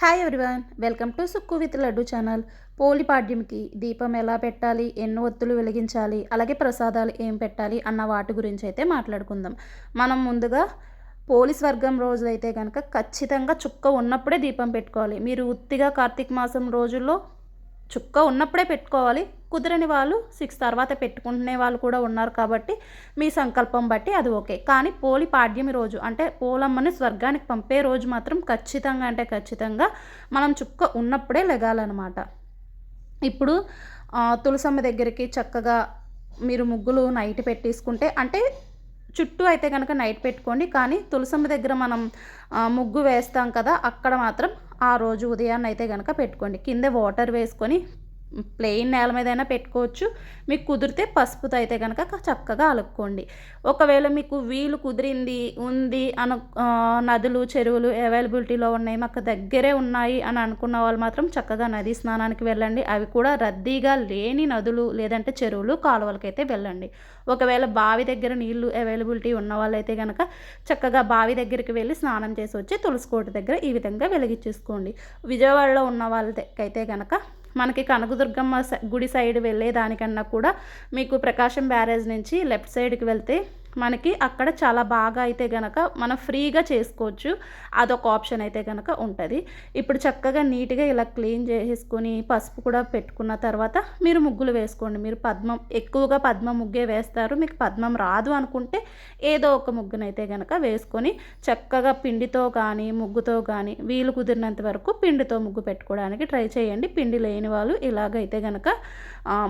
Hi everyone welcome to Sukku with Laddu channel పోలి పాడ్యంకి దీపం ఎలా పెట్టాలి ఎన్ని ఒత్తులు వెలిగించాలి అలాగే ప్రసాదాలు ఏం పెట్టాలి అన్న వాటి గురించి అయితే మాట్లాడుకుందాం. మనం ముందుగా పోలీస్ వర్గం రోజు అయితే కనుక ఖచ్చితంగా చుక్క ఉన్నప్పుడే దీపం పెట్టుకోవాలి. మీరు ఉత్తిగా కార్తీక మాసం రోజుల్లో చుక్క ఉన్నప్పుడే పెట్టుకోవాలి. కుదరని వాళ్ళు సిక్స్ తర్వాత పెట్టుకుంటునే వాళ్ళు కూడా ఉన్నారు కాబట్టి మీ సంకల్పం బట్టి అది ఓకే. కానీ పోలి పాడ్యమి రోజు అంటే పోలమ్మని స్వర్గానికి పంపే రోజు మాత్రం ఖచ్చితంగా అంటే ఖచ్చితంగా మనం చుక్క ఉన్నప్పుడే లెగాలన్నమాట. ఇప్పుడు తులసమ్మ దగ్గరికి చక్కగా మీరు ముగ్గులు నైట్ పెట్టేసుకుంటే అంటే చుట్టూ అయితే కనుక నైట్ పెట్టుకోండి. కానీ తులసమ్మ దగ్గర మనం ముగ్గు వేస్తాం కదా అక్కడ మాత్రం ఆ రోజు ఉదయాన్నే అయితే కనుక పెట్టుకోండి. కింద వాటర్ వేసుకొని ప్లెయిన్ నేల మీదైనా పెట్టుకోవచ్చు. మీకు కుదిరితే పసుపుతో అయితే కనుక చక్కగా అలుక్కోండి. ఒకవేళ మీకు వీలు కుదిరింది ఉంది అను నదులు చెరువులు అవైలబిలిటీలో ఉన్నాయి మాకు దగ్గరే ఉన్నాయి అని అనుకున్న వాళ్ళు మాత్రం చక్కగా నదీ స్నానానికి వెళ్ళండి. అవి కూడా రద్దీగా లేని నదులు లేదంటే చెరువులు కాలువలకైతే వెళ్ళండి. ఒకవేళ బావి దగ్గర నీళ్ళు అవైలబిలిటీ ఉన్న వాళ్ళైతే కనుక చక్కగా బావి దగ్గరికి వెళ్ళి స్నానం చేసి వచ్చి తులసికోట దగ్గర ఈ విధంగా వెలిగించేసుకోండి. విజయవాడలో ఉన్న వాళ్ళకైతే కనుక మనకి కనకదుర్గమ్మ గుడి సైడ్ వెళ్ళేదానికన్నా కూడా మీకు ప్రకాశం బ్యారేజ్ నుంచి లెఫ్ట్ సైడ్కి వెళ్తే మనకి అక్కడ చాలా బాగా అయితే గనక మనం ఫ్రీగా చేసుకోవచ్చు. అదొక ఆప్షన్ అయితే కనుక ఉంటుంది. ఇప్పుడు చక్కగా నీట్గా ఇలా క్లీన్ చేసుకొని పసుపు కూడా పెట్టుకున్న తర్వాత మీరు ముగ్గులు వేసుకోండి. మీరు పద్మం ఎక్కువగా పద్మ ముగ్గే వేస్తారు. మీకు పద్మం రాదు అనుకుంటే ఏదో ఒక ముగ్గునైతే కనుక వేసుకొని చక్కగా పిండితో కానీ ముగ్గుతో కానీ వీలు కుదిరినంత వరకు పిండితో ముగ్గు పెట్టుకోవడానికి ట్రై చేయండి. పిండి లేని వాళ్ళు ఇలాగైతే కనుక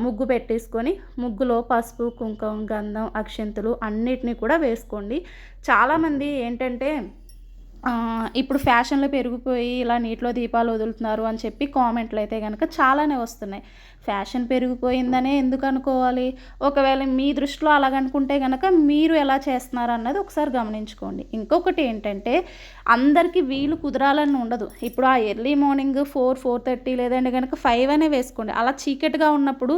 ముగ్గు పెట్టేసుకొని ముగ్గులో పసుపు కుంకుమ గంధం అక్షంతులు అన్ని అన్నిటినీ కూడా వేసుకోండి. చాలామంది ఏంటంటే ఇప్పుడు ఫ్యాషన్లో పెరిగిపోయి ఇలా నీటిలో దీపాలు వదులుతున్నారు అని చెప్పి కామెంట్లు అయితే కనుక చాలానే వస్తున్నాయి. ఫ్యాషన్ పెరిగిపోయిందనే ఎందుకు అనుకోవాలి? ఒకవేళ మీ దృష్టిలో అలాగనుకుంటే కనుక మీరు ఎలా చేస్తున్నారు అన్నది ఒకసారి గమనించుకోండి. ఇంకొకటి ఏంటంటే అందరికీ వీలు కుదరాలని ఉండదు. ఇప్పుడు ఆ early morning four four thirty లేదంటే కనుక ఫైవ్ అనే వేసుకోండి. అలా చీకటిగా ఉన్నప్పుడు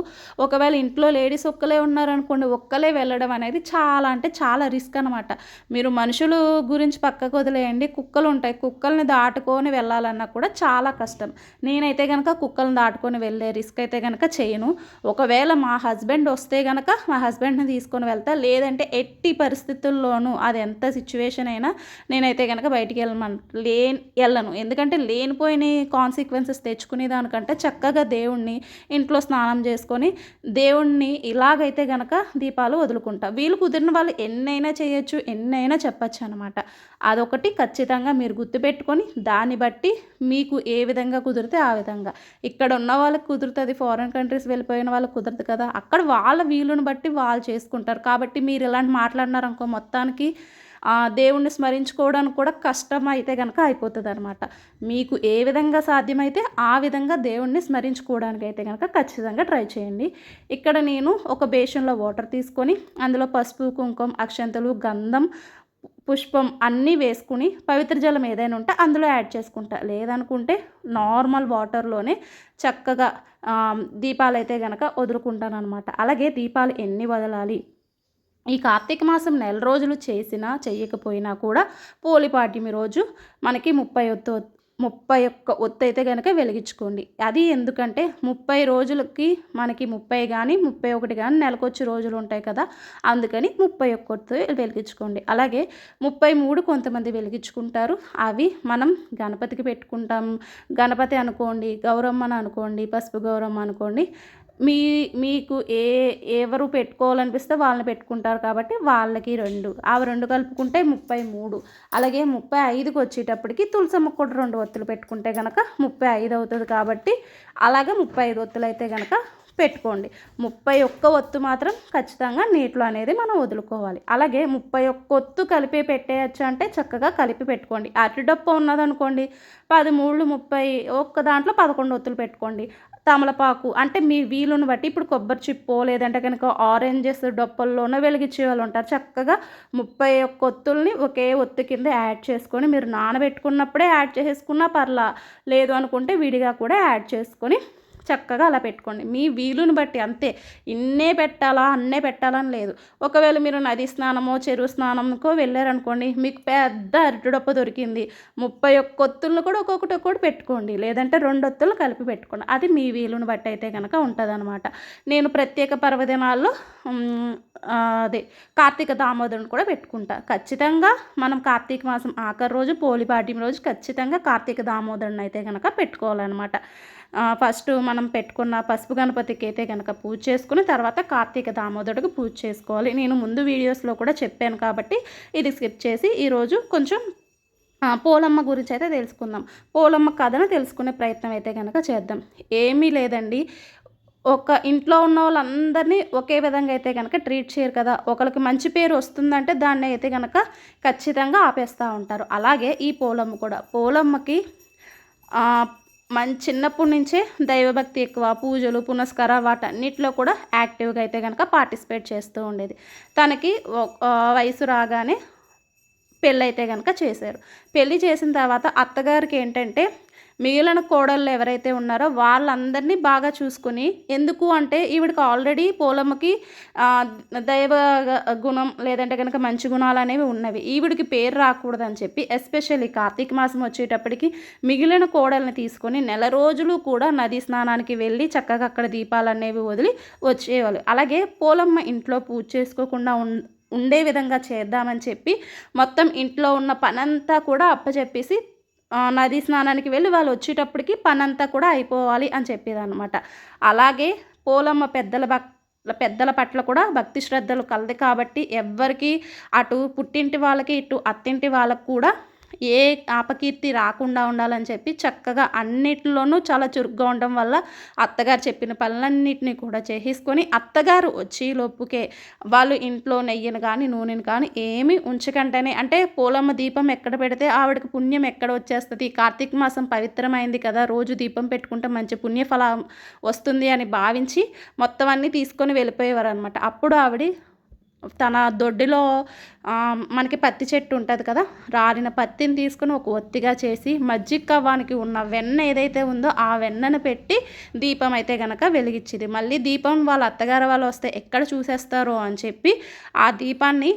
ఒకవేళ ఇంట్లో లేడీస్ ఒక్కలే ఉన్నారనుకోండి ఒక్కలే వెళ్ళడం అనేది చాలా అంటే చాలా రిస్క్ అనమాట మీరు మనుషులు గురించి పక్కకు వదిలేయండి. కుక్కలు ఉంటాయి. కుక్కల్ని దాటుకొని వెళ్ళాలన్నా కూడా చాలా కష్టం. నేనైతే కనుక కుక్కలను దాటుకొని వెళ్ళే రిస్క్ అయితే కనుక కనుక చేయను. ఒకవేళ మా హస్బెండ్ వస్తే కనుక మా హస్బెండ్ని తీసుకొని వెళ్తా. లేదంటే ఎట్టి పరిస్థితుల్లోనూ అది ఎంత సిచ్యువేషన్ అయినా నేనైతే కనుక బయటికి వెళ్ళమను లే వెళ్ళను. ఎందుకంటే లేనిపోయిన కాన్సిక్వెన్సెస్ తెచ్చుకునే దానికంటే చక్కగా దేవుణ్ణి ఇంట్లో స్నానం చేసుకొని దేవుణ్ణి ఇలాగైతే కనుక దీపాలు వదులుకుంటా. వీలు కుదిరిన వాళ్ళు ఎన్నైనా చేయొచ్చు ఎన్నైనా చెప్పచ్చు అనమాట అదొకటి ఖచ్చితంగా మీరు గుర్తుపెట్టుకొని దాన్ని బట్టి మీకు ఏ విధంగా కుదిరితే ఆ విధంగా. ఇక్కడ ఉన్న వాళ్ళకి కుదురుతుంది ఫారెన్ కంట్రీస్ వెళ్ళిపోయిన వాళ్ళు కుదరదు కదా. అక్కడ వాళ్ళ వీలుని బట్టి వాళ్ళు చేసుకుంటారు. కాబట్టి మీరు ఇలాంటి మాట్లాడినారనుకో మొత్తానికి దేవుణ్ణి స్మరించుకోవడానికి కూడా కష్టం అయితే కనుక అయిపోతుంది అనమాట మీకు ఏ విధంగా సాధ్యమైతే ఆ విధంగా దేవుణ్ణి స్మరించుకోవడానికి అయితే కనుక ఖచ్చితంగా ట్రై చేయండి. ఇక్కడ నేను ఒక బేషన్లో వాటర్ తీసుకొని అందులో పసుపు కుంకుమ అక్షంతలు గంధం పుష్పం అన్నీ వేసుకుని పవిత్ర జలం ఏదైనా ఉంటే అందులో యాడ్ చేసుకుంటా. లేదనుకుంటే నార్మల్ వాటర్లోనే చక్కగా దీపాలు అయితే కనుక వదులుకుంటాను అనమాట అలాగే దీపాలు ఎన్ని వదలాలి? ఈ కార్తీక మాసం నెల రోజులు చేసినా చేయకపోయినా కూడా పోలిపాటిమి రోజు మనకి ముప్పై ఒత్తు ముప్పై ఒక్క ఒత్తు అయితే కనుక వెలిగించుకోండి. అది ఎందుకంటే ముప్పై రోజులకి మనకి ముప్పై కానీ ముప్పై ఒకటి కానీ నెలకొచ్చి రోజులు ఉంటాయి కదా. అందుకని ముప్పై ఒక్క వెలిగించుకోండి. అలాగే ముప్పై మూడు కొంతమంది వెలిగించుకుంటారు. అవి మనం గణపతికి పెట్టుకుంటాం. గణపతి అనుకోండి గౌరమ్మని అనుకోండి పసుపు గౌరమ్మ అనుకోండి మీ మీకు ఏ ఎవరు పెట్టుకోవాలనిపిస్తే వాళ్ళని పెట్టుకుంటారు కాబట్టి వాళ్ళకి రెండు. ఆ రెండు కలుపుకుంటే ముప్పై మూడు. అలాగే ముప్పై ఐదుకి వచ్చేటప్పటికి తులసమ్మ కూడా రెండు ఒత్తులు పెట్టుకుంటే కనుక ముప్పై ఐదు అవుతుంది కాబట్టి అలాగే ముప్పై ఐదు ఒత్తులు అయితే కనుక పెట్టుకోండి. ముప్పై ఒక్క ఒత్తు మాత్రం ఖచ్చితంగా నీటిలో అనేది మనం వదులుకోవాలి. అలాగే ముప్పై ఒక్క ఒత్తు కలిపి పెట్టేయచ్చు అంటే చక్కగా కలిపి పెట్టుకోండి. అరటిడొప్ప ఉన్నదనుకోండి పది మూడు ముప్పై ఒక్క దాంట్లో పదకొండు ఒత్తులు పెట్టుకోండి. తమలపాకు అంటే మీ వీలుని బట్టి ఇప్పుడు కొబ్బరి చిప్పో లేదంటే కనుక ఆరెంజెస్ డొప్పల్లోనో వెలిగించే వాళ్ళు ఉంటారు. చక్కగా ముప్పై ఒక్క ఒత్తుల్ని ఒకే ఒత్తు కింద యాడ్ చేసుకొని మీరు నానబెట్టుకున్నప్పుడే యాడ్ చేసుకున్నా పర్లా లేదు అనుకుంటే విడిగా కూడా యాడ్ చేసుకొని చక్కగా అలా పెట్టుకోండి. మీ వీలుని బట్టి అంతే. ఇన్నే పెట్టాలా అన్నే పెట్టాలని లేదు. ఒకవేళ మీరు నది స్నానమో చెరువు స్నానంకో వెళ్ళారనుకోండి మీకు పెద్ద అరటిడొప్ప దొరికింది. ముప్పై ఒక్క ఒత్తులను కూడా ఒక్కొక్కటి ఒక్కొక్కటి పెట్టుకోండి. లేదంటే రెండు ఒత్తులు కలిపి పెట్టుకోండి. అది మీ వీలుని బట్టి అయితే కనుక ఉంటుంది నేను ప్రత్యేక పర్వదినాల్లో అదే కార్తీక దామోదరుని కూడా పెట్టుకుంటా. ఖచ్చితంగా మనం కార్తీక మాసం ఆఖరి రోజు పోలిపాడ్యం రోజు ఖచ్చితంగా కార్తీక దామోదరుని అయితే కనుక పెట్టుకోవాలన్నమాట. ఫస్ట్ మనం పెట్టుకున్న పసుపు గణపతికి అయితే కనుక పూజ చేసుకుని తర్వాత కార్తీక దామోదరుడికి పూజ చేసుకోవాలి. నేను ముందు వీడియోస్లో కూడా చెప్పాను కాబట్టి ఇది స్కిప్ చేసి ఈరోజు కొంచెం పోలమ్మ గురించి అయితే తెలుసుకుందాం. పోలమ్మ కథను తెలుసుకునే ప్రయత్నం అయితే కనుక చేద్దాం. ఏమీ లేదండి. ఒక ఇంట్లో ఉన్న వాళ్ళందరినీ ఒకే విధంగా అయితే కనుక ట్రీట్ చేయరు కదా. ఒకరికి మంచి పేరు వస్తుందంటే దాన్ని అయితే కనుక ఖచ్చితంగా ఆపేస్తూ ఉంటారు. అలాగే ఈ పోలమ్మ కూడా. పోలమ్మకి మంచి చిన్నప్పటి నుంచే దైవభక్తి ఎక్కువ పూజలు పునస్కార వాటన్నిటిలో కూడా యాక్టివ్గా అయితే కనుక పార్టిసిపేట్ చేస్తూ ఉండేది. తనకి వయసు రాగానే పెళ్ళైతే కనుక చేశారు. పెళ్ళి చేసిన తర్వాత అత్తగారికి ఏంటంటే మిగిలిన కోడళ్ళు ఎవరైతే ఉన్నారో వాళ్ళందరినీ బాగా చూసుకుని ఎందుకు అంటే ఈవిడికి ఆల్రెడీ పోలమ్మకి దైవ గుణం లేదంటే కనుక మంచి గుణాలు అనేవి ఉన్నవి. ఈవిడికి పేరు రాకూడదని చెప్పి ఎస్పెషల్లీ కార్తీక మాసం వచ్చేటప్పటికి మిగిలిన కోడల్ని తీసుకొని నెల రోజులు కూడా నది స్నానానికి వెళ్ళి చక్కగా అక్కడ దీపాలు అనేవి వదిలి వచ్చేవాళ్ళు. అలాగే పోలమ్మ ఇంట్లో పూజ చేసుకోకుండా ఉండే విధంగా చేద్దామని చెప్పి మొత్తం ఇంట్లో ఉన్న పనంతా కూడా అప్పచెప్పేసి నదీ స్నానానికి వెళ్ళి వాళ్ళు వచ్చేటప్పటికి పనంతా కూడా అయిపోవాలి అని చెప్పేదన్నమాట. అలాగే పోలమ్మ పెద్దల భక్ పెద్దల పట్ల కూడా భక్తి శ్రద్ధలు కలది కాబట్టి ఎవ్వరికి అటు పుట్టింటి వాళ్ళకి ఇటు అత్తింటి వాళ్ళకు కూడా ఏ ఆపకీర్తి రాకుండా ఉండాలని చెప్పి చక్కగా అన్నిటిలోనూ చాలా చురుగ్గా ఉండడం వల్ల అత్తగారు చెప్పిన పనులన్నింటినీ కూడా చేసేసుకొని అత్తగారు వచ్చి లోపుకే వాళ్ళు ఇంట్లో నెయ్యిని కానీ నూనెను కానీ ఏమీ ఉంచకంటేనే అంటే పూలమ్మ దీపం ఎక్కడ పెడితే ఆవిడకి పుణ్యం ఎక్కడ వచ్చేస్తుంది? కార్తీక మాసం పవిత్రమైంది కదా రోజు దీపం పెట్టుకుంటే మంచి పుణ్యఫలం వస్తుంది అని భావించి మొత్తం అన్నీ తీసుకొని వెళ్ళిపోయేవారు అనమాట అప్పుడు ఆవిడ తన దొడ్డిలో మనకి పత్తి చెట్టు ఉంటుంది కదా రాలిన పత్తిని తీసుకుని ఒక ఒత్తిగా చేసి మజ్జిగ కవ్వానికి ఉన్న వెన్న ఏదైతే ఉందో ఆ వెన్నను పెట్టి దీపం అయితే కనుక వెలిగించింది. మళ్ళీ దీపం వాళ్ళ అత్తగారు వాళ్ళు వస్తే ఎక్కడ చూసేస్తారో అని చెప్పి ఆ దీపాన్ని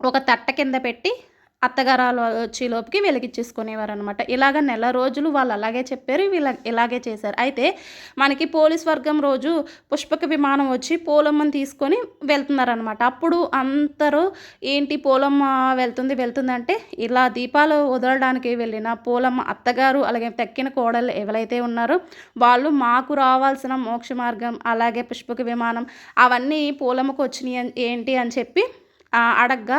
ఒక తట్ట కింద పెట్టి అత్తగారాలు వచ్చే లోపుకి వెలిగించేసుకునేవారు అనమాట ఇలాగ నెల రోజులు వాళ్ళు అలాగే చెప్పారు వీళ్ళ ఇలాగే చేశారు. అయితే మనకి పోలీస్ వర్గం రోజు పుష్పక విమానం వచ్చి పోలమ్మని తీసుకొని వెళ్తున్నారనమాట అప్పుడు అందరూ ఏంటి పోలమ్మ వెళ్తుంది వెళ్తుందంటే ఇలా దీపాలు వదలడానికి వెళ్ళిన పోలమ్మ అత్తగారు అలాగే తక్కిన కోడలు ఎవరైతే ఉన్నారో వాళ్ళు మాకు రావాల్సిన మోక్ష మార్గం అలాగే పుష్పక విమానం అవన్నీ పోలమ్మకు వచ్చినాయి ఏంటి అని చెప్పి అడగ్గా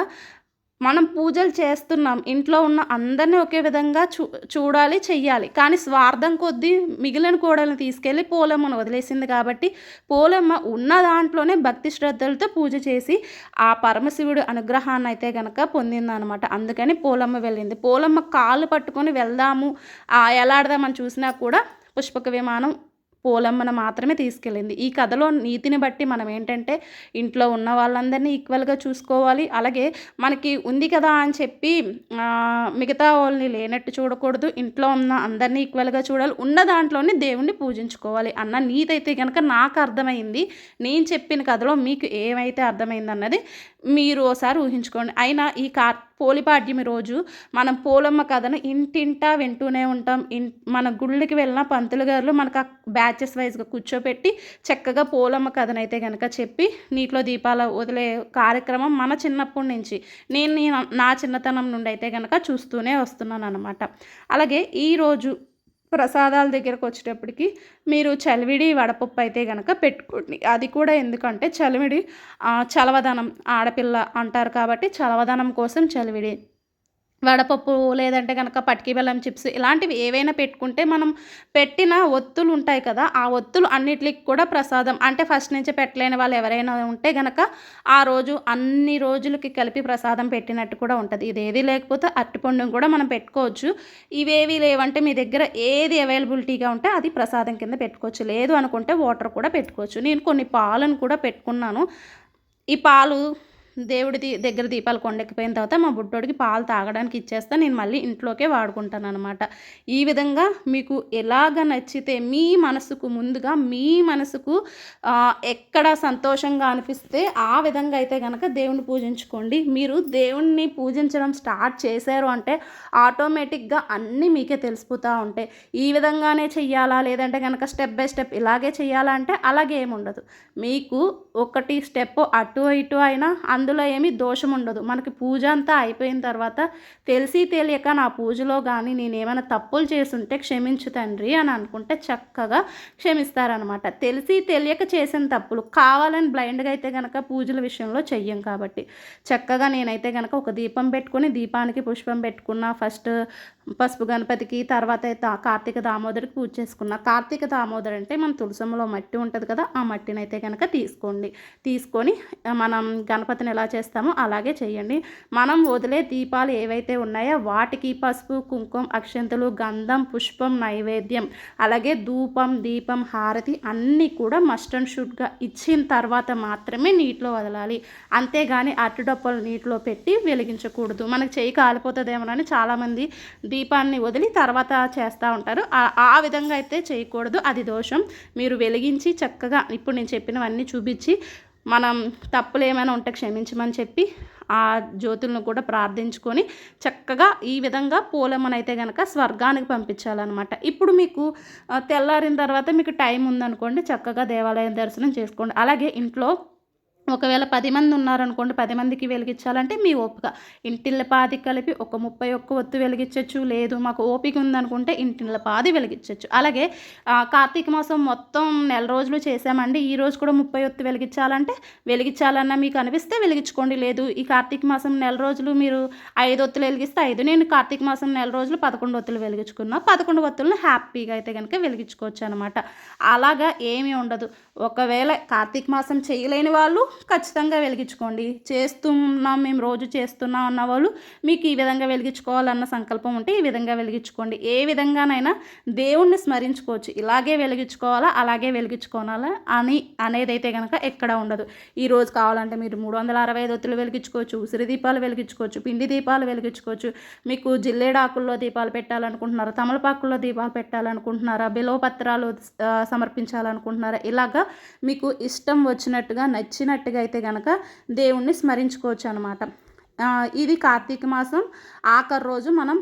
మనం పూజలు చేస్తున్నాం. ఇంట్లో ఉన్న అందరినీ ఒకే విధంగా చూ చూడాలి చెయ్యాలి. కానీ స్వార్థం కొద్దీ మిగిలిన కోడలను తీసుకెళ్ళి పోలమ్మను వదిలేసింది కాబట్టి పోలమ్మ ఉన్న దాంట్లోనే భక్తి శ్రద్ధలతో పూజ చేసి ఆ పరమశివుడు అనుగ్రహాన్ని అయితే కనుక పొందిందనమాట అందుకని పోలమ్మ వెళ్ళింది. పోలమ్మ కాళ్ళు పట్టుకొని వెళ్దాము. ఎలాడదామని చూసినా కూడా పుష్పక విమానం పోలమ్మను మాత్రమే తీసుకెళ్ళింది. ఈ కథలో నీతిని బట్టి మనం ఏంటంటే ఇంట్లో ఉన్న వాళ్ళందరినీ ఈక్వల్గా చూసుకోవాలి. అలాగే మనకి ఉంది కదా అని చెప్పి మిగతా వాళ్ళని లేనట్టు చూడకూడదు. ఇంట్లో ఉన్న అందరినీ ఈక్వల్గా చూడాలి. ఉన్న దాంట్లోనే దేవుణ్ణి పూజించుకోవాలి అన్న నీతి అయితే కనుక నాకు అర్థమైంది. నేను చెప్పిన కథలో మీకు ఏమైతే అర్థమైంది అన్నది మీరు ఓసారి ఊహించుకోండి. అయినా ఈ కార్ పోలిపాడ్యమి రోజు మనం పోలమ్మ కథను ఇంటింటా వింటూనే ఉంటాం. ఇన్ మన గుళ్ళకి వెళ్ళిన పంతులు గారు మనకు ఆ బ్యాచెస్ వైజ్గా కూర్చోపెట్టి చక్కగా పోలమ్మ కథను అయితే కనుక చెప్పి నీటిలో దీపాల వదిలే కార్యక్రమం మన చిన్నప్పటి నుంచి నేను నా చిన్నతనం నుండి అయితే కనుక చూస్తూనే వస్తున్నాను అనమాట అలాగే ఈరోజు ప్రసాదాల దగ్గరకు వచ్చేటప్పటికి మీరు చలివిడి వడపప్పు అయితే కనుక పెట్టుకోండి. అది కూడా ఎందుకంటే చలివిడి చలవదనం ఆడపిల్ల అంటారు కాబట్టి చలవదనం కోసం చలివిడి వడపప్పు లేదంటే కనుక పట్కి బెల్లం చిప్స్ ఇలాంటివి ఏవైనా పెట్టుకుంటే మనం పెట్టిన ఒత్తులు ఉంటాయి కదా ఆ ఒత్తులు అన్నిటికి కూడా ప్రసాదం. అంటే ఫస్ట్ నుంచి పెట్టలేని వాళ్ళు ఎవరైనా ఉంటే గనక ఆ రోజు అన్ని రోజులకి కలిపి ప్రసాదం పెట్టినట్టు కూడా ఉంటుంది. ఇదేది లేకపోతే అరటిపండును కూడా మనం పెట్టుకోవచ్చు. ఇవేవి లేవంటే మీ దగ్గర ఏది అవైలబిలిటీగా ఉంటే అది ప్రసాదం కింద పెట్టుకోవచ్చు. లేదు అనుకుంటే వాటర్ కూడా పెట్టుకోవచ్చు. నేను కొన్ని పాలను కూడా పెట్టుకున్నాను. ఈ పాలు దేవుడి దగ్గర దీపాలు కొండెక్కిపోయిన తర్వాత మా బుడ్డోడికి పాలు తాగడానికి ఇచ్చేస్తా నేను మళ్ళీ ఇంట్లోకే వాడుకుంటాను అనమాట ఈ విధంగా మీకు ఎలాగ నచ్చితే మీ మనసుకు ముందుగా మీ మనసుకు ఎక్కడ సంతోషంగా అనిపిస్తే ఆ విధంగా అయితే కనుక దేవుణ్ణి పూజించుకోండి. మీరు దేవుణ్ణి పూజించడం స్టార్ట్ చేశారు అంటే ఆటోమేటిక్గా అన్నీ మీకే తెలిసిపోతూ ఉంటాయి. ఈ విధంగానే చెయ్యాలా? లేదంటే కనుక స్టెప్ బై స్టెప్ ఇలాగే చేయాలా అంటే అలాగే ఏమి ఉండదు మీకు ఒకటి స్టెప్ అటు ఇటు అయినా అందులో ఏమీ దోషం ఉండదు. మనకి పూజ అంతా అయిపోయిన తర్వాత తెలిసి తెలియక నా పూజలో కానీ నేను ఏమైనా తప్పులు చేస్తుంటే క్షమించు తండ్రి అని అనుకుంటే చక్కగా క్షమిస్తారనమాట తెలిసి తెలియక చేసిన తప్పులు. కావాలని బ్లైండ్గా అయితే కనుక పూజల విషయంలో చెయ్యం కాబట్టి. చక్కగా నేనైతే కనుక ఒక దీపం పెట్టుకుని దీపానికి పుష్పం పెట్టుకున్న ఫస్ట్ పసుపు గణపతికి తర్వాత అయితే కార్తీక దామోదరికి పూజ చేసుకున్న కార్తీక దామోదర్ అంటే మన తులసంలో మట్టి ఉంటుంది కదా ఆ మట్టిని అయితే కనుక తీసుకోండి. తీసుకొని మనం గణపతిని ఎలా చేస్తామో అలాగే చేయండి. మనం వదిలే దీపాలు ఏవైతే ఉన్నాయో వాటికి పసుపు కుంకుమ అక్షంతలు గంధం పుష్పం నైవేద్యం అలాగే ధూపం దీపం హారతి అన్నీ కూడా మస్ట్ అండ్ షుడ్గా ఇచ్చిన తర్వాత మాత్రమే నీటిలో వదలాలి. అంతేగాని అట్టుడప్పలు నీటిలో పెట్టి వెలిగించకూడదు. మనకు చేయి కాలిపోతుందేమోనని చాలామంది దీపాన్ని వదిలి తర్వాత చేస్తూ ఉంటారు. ఆ విధంగా అయితే చేయకూడదు. అది దోషం. మీరు వెలిగించి చక్కగా ఇప్పుడు నేను చెప్పినవన్నీ చూపించి మనం తప్పులు ఏమైనా ఉంటే క్షమించమని చెప్పి ఆ జ్యోతులను కూడా ప్రార్థించుకొని చక్కగా ఈ విధంగా పూలమ్మనైతే కనుక స్వర్గానికి పంపించాలన్నమాట. ఇప్పుడు మీకు తెల్లారిన తర్వాత మీకు టైం ఉందనుకోండి చక్కగా దేవాలయం దర్శనం చేసుకోండి. అలాగే ఇంట్లో ఒకవేళ పది మంది ఉన్నారనుకోండి పది మందికి వెలిగించాలంటే మీ ఓపిక. ఇంటిళ్ళ పాది కలిపి ఒక ముప్పై ఒక్క ఒత్తు వెలిగించవచ్చు లేదు మాకు ఓపిక ఉందనుకుంటే ఇంటిళ్ళ పాది వెలిగించవచ్చు అలాగే కార్తీక మాసం మొత్తం నెల రోజులు చేసామండి ఈ రోజు కూడా ముప్పై ఒత్తు వెలిగించాలంటే వెలిగించాలన్నా మీకు అనిపిస్తే వెలిగించుకోండి. లేదు ఈ కార్తీక మాసం నెల రోజులు మీరు ఐదు ఒత్తులు వెలిగిస్తే ఐదు నేను కార్తీక మాసం నెల రోజులు పదకొండు ఒత్తులు వెలిగించుకున్నా పదకొండు ఒత్తులను హ్యాపీగా అయితే కనుక వెలిగించుకోవచ్చు అనమాట అలాగా ఏమీ ఉండదు. ఒకవేళ కార్తీక మాసం చేయలేని వాళ్ళు ఖచ్చితంగా వెలిగించుకోండి. చేస్తున్నాం మేము రోజు చేస్తున్నాం అన్న వాళ్ళు మీకు ఈ విధంగా వెలిగించుకోవాలన్న సంకల్పం ఉంటే ఈ విధంగా వెలిగించుకోండి. ఏ విధంగానైనా దేవుణ్ణి స్మరించుకోవచ్చు. ఇలాగే వెలిగించుకోవాలా అలాగే వెలిగించుకోవాలా అని అనేది అయితే కనుక ఎక్కడ ఉండదు. ఈ రోజు కావాలంటే మీరు మూడు వందల అరవై ఐదు ఒత్తులు వెలిగించుకోవచ్చు ఉసిరి దీపాలు వెలిగించుకోవచ్చు పిండి దీపాలు వెలిగించుకోవచ్చు. మీకు జిల్లేడాకుల్లో దీపాలు పెట్టాలనుకుంటున్నారా తమలపాకుల్లో దీపాలు పెట్టాలనుకుంటున్నారా బిలో పత్రాలు సమర్పించాలనుకుంటున్నారా ఇలాగా మీకు ఇష్టం వచ్చినట్టుగా నచ్చినట్టు నచ్చినట్టుగా అయితే కనుక దేవుణ్ణి స్మరించుకోవచ్చు అనమాట ఇది కార్తీక మాసం. ఆఖరి రోజు మనం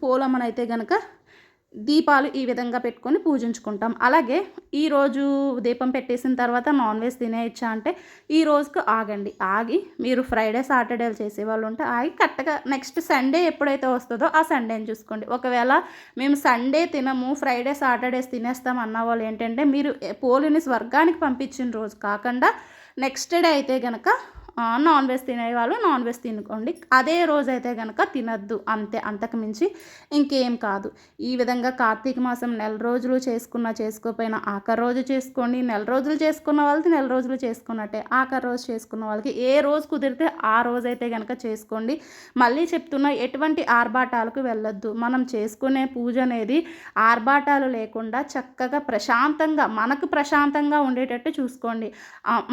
పూలమ్మనైతే కనుక దీపాలు ఈ విధంగా పెట్టుకొని పూజించుకుంటాం. అలాగే ఈరోజు దీపం పెట్టేసిన తర్వాత నాన్ వెజ్ తినేయచ్చా అంటే ఈ రోజుకు ఆగండి. ఆగి మీరు ఫ్రైడే సాటర్డేలు చేసేవాళ్ళు ఉంటే ఆగి కరెక్ట్గా నెక్స్ట్ సండే ఎప్పుడైతే వస్తుందో ఆ సండేని చూసుకోండి. ఒకవేళ మేము సండే తినము ఫ్రైడే సాటర్డేస్ తినేస్తాం అన్న వాళ్ళు ఏంటంటే మీరు పోలిని స్వర్గానికి పంపించిన రోజు కాకుండా నెక్స్ట్ డే అయితే కనుక నాన్ వెజ్ తినేవాళ్ళు నాన్ వెజ్ తినుకోండి. అదే రోజు అయితే కనుక తినద్దు. అంతే అంతకు మించి ఇంకేం కాదు. ఈ విధంగా కార్తీక మాసం నెల రోజులు చేసుకున్న చేసుకోకపోయినా ఆఖరి రోజు చేసుకోండి. నెల రోజులు చేసుకున్న వాళ్ళకి నెల రోజులు చేసుకున్నట్టే. ఆఖరి రోజు చేసుకున్న వాళ్ళకి ఏ రోజు కుదిరితే ఆ రోజు అయితే కనుక చేసుకోండి. మళ్ళీ చెప్తున్నా ఎటువంటి ఆర్భాటాలకు వెళ్ళొద్దు. మనం చేసుకునే పూజ అనేది ఆర్భాటాలు లేకుండా చక్కగా ప్రశాంతంగా మనకు ప్రశాంతంగా ఉండేటట్టు చూసుకోండి.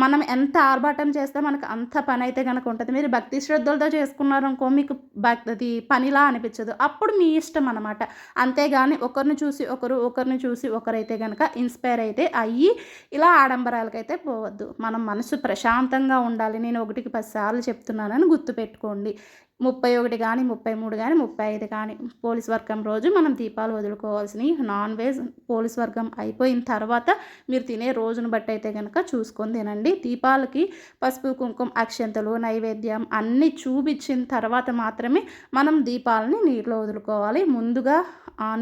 మనం ఎంత ఆర్భాటం చేస్తే మనకు అంత పని అయితే కనుక ఉంటుంది. మీరు భక్తి శ్రద్ధలతో చేసుకున్నారనుకో మీకు భక్తి పనిలా అనిపించదు. అప్పుడు మీ ఇష్టం అనమాట అంతేగాని ఒకరిని చూసి ఒకరు ఒకరిని చూసి ఒకరైతే కనుక ఇన్స్పైర్ అయితే అయ్యి ఇలా ఆడంబరాలకైతే పోవద్దు. మనం మనసు ప్రశాంతంగా ఉండాలి. నేను ఒకటికి పది సార్లు చెప్తున్నానని గుర్తుపెట్టుకోండి. ముప్పై ఒకటి కానీ ముప్పై మూడు కానీ ముప్పై ఐదు కానీ పోలీస్ వర్గం రోజు మనం దీపాలు వదులుకోవాల్సినవి. నాన్ వెజ్ పోలీస్ వర్గం అయిపోయిన తర్వాత మీరు తినే రోజును బట్టి అయితే కనుక చూసుకొని తినండి. దీపాలకి పసుపు కుంకుమ అక్షంతలు నైవేద్యం అన్నీ చూపించిన తర్వాత మాత్రమే మనం దీపాలని నీటిలో వదులుకోవాలి. ముందుగా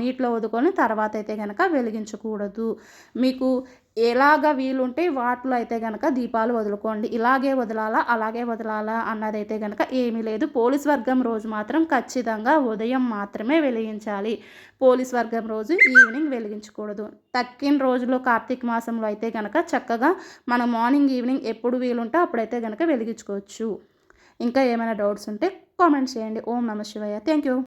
నీటిలో వదుకొని తర్వాత అయితే కనుక వెలిగించకూడదు. మీకు ఎలాగ వీలుంటే వాటిలో అయితే కనుక దీపాలు వదులుకోండి. ఇలాగే వదలాలా అలాగే వదలాలా అన్నదైతే కనుక ఏమీ లేదు. పోలీస్ వర్గం రోజు మాత్రం ఖచ్చితంగా ఉదయం మాత్రమే వెలిగించాలి. పోలీస్ వర్గం రోజు ఈవినింగ్ వెలిగించకూడదు. తక్కిన రోజులో కార్తీక మాసంలో అయితే కనుక చక్కగా మనం మార్నింగ్ ఈవినింగ్ ఎప్పుడు వీలుంటే అప్పుడైతే కనుక వెలిగించుకోవచ్చు. ఇంకా ఏమైనా డౌట్స్ ఉంటే కామెంట్ చేయండి. ఓం నమ శివయ్య థ్యాంక్ యూ.